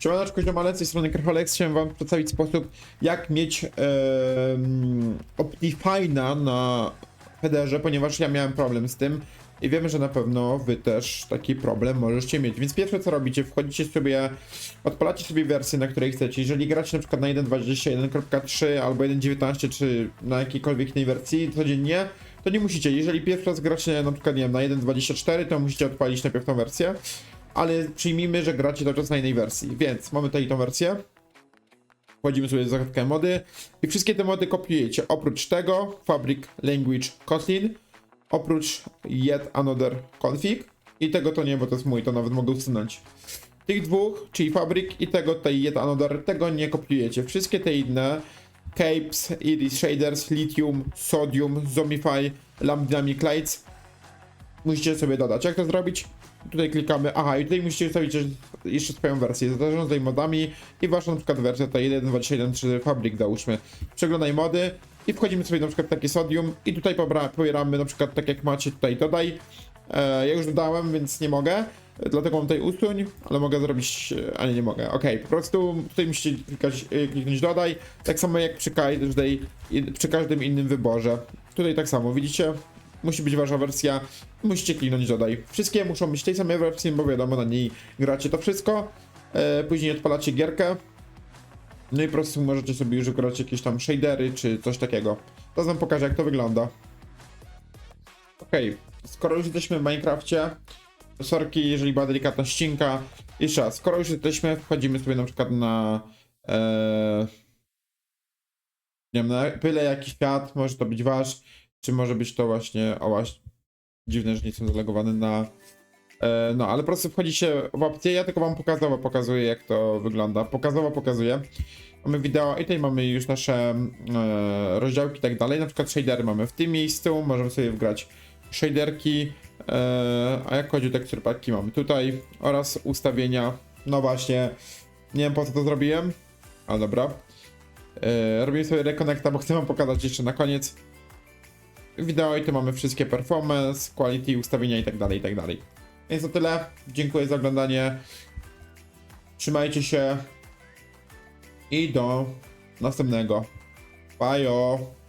Siemaneczko, ziomale, z strony Krycholex. Chciałem wam przedstawić sposób, jak mieć em, Optifine'a na headerze, ponieważ ja miałem problem z tym i wiemy, że na pewno wy też taki problem możecie mieć. Więc pierwsze co robicie, wchodzicie sobie, odpalacie sobie wersję, na której chcecie. Jeżeli gracie na przykład na 1.20, 1.3 albo 1.19 czy na jakiejkolwiek innej wersji codziennie, to nie musicie. Jeżeli pierwszy raz gracie na przykład, nie wiem, na 1.24, to musicie odpalić najpierw tą wersję ale przyjmijmy, że gracie cały czas na innej wersji, więc mamy tutaj tą wersję. Wchodzimy sobie w zakładkę mody i wszystkie te mody kopiujecie. Oprócz tego Fabric Language Kotlin, oprócz Yet Another Config i tego to nie, bo to jest mój, to nawet mogę usunąć. Tych dwóch, czyli Fabric i tego tutaj Yet Another, tego nie kopiujecie. Wszystkie te inne Capes, Iris Shaders, Lithium, Sodium, Zomify, Lambda Dynamic Lights musicie sobie dodać. Jak to zrobić? Tutaj klikamy, aha, i tutaj musicie ustawić jeszcze- swoją wersję, zarządzaj modami i waszą na przykład wersję tutaj 1.21 czy Fabric załóżmy. Przeglądaj mody i wchodzimy sobie na przykład w takie sodium i tutaj pobieramy na przykład tak jak macie tutaj dodaj. E, ja już dodałem, więc nie mogę, dlatego mam tutaj usuń, ale mogę zrobić, e, a nie, nie mogę. Ok, po prostu tutaj musicie klikać, e, kliknąć dodaj, tak samo jak przy każdej, przy każdym innym wyborze. Tutaj tak samo, widzicie? Musi być wasza wersja, musicie kliknąć dodaj. Wszystkie muszą być tej samej wersji, bo wiadomo, na niej gracie to wszystko. E, później odpalacie gierkę. No i po prostu możecie sobie już grać jakieś tam shadery czy coś takiego. To wam pokażę jak to wygląda. Okej, skoro już jesteśmy w Minecrafcie, sorki, jeżeli była delikatna ścinka. Jeszcze raz, skoro już jesteśmy, wchodzimy sobie na przykład na e, nie wiem, na byle jaki świat, może to być wasz, czy może być to właśnie, o właśnie, dziwne, że nie są zalogowane na, e, no, ale po prostu wchodzicie w opcję, ja tylko wam pokazowo pokazuję, jak to wygląda, pokazowo pokazuję. Mamy wideo i tutaj mamy już nasze e, rozdziałki i tak dalej, na przykład shadery mamy w tym miejscu, możemy sobie wgrać shaderki, e, a jak chodzi o tekstur paki mamy tutaj oraz ustawienia, no właśnie, nie wiem po co to zrobiłem, ale dobra. E, robimy sobie reconnecta, bo chcę wam pokazać jeszcze na koniec wideo i tu mamy wszystkie performance, quality, ustawienia i dalej, i tak dalej. Więc to tyle. Dziękuję za oglądanie. Trzymajcie się i do następnego. Bye.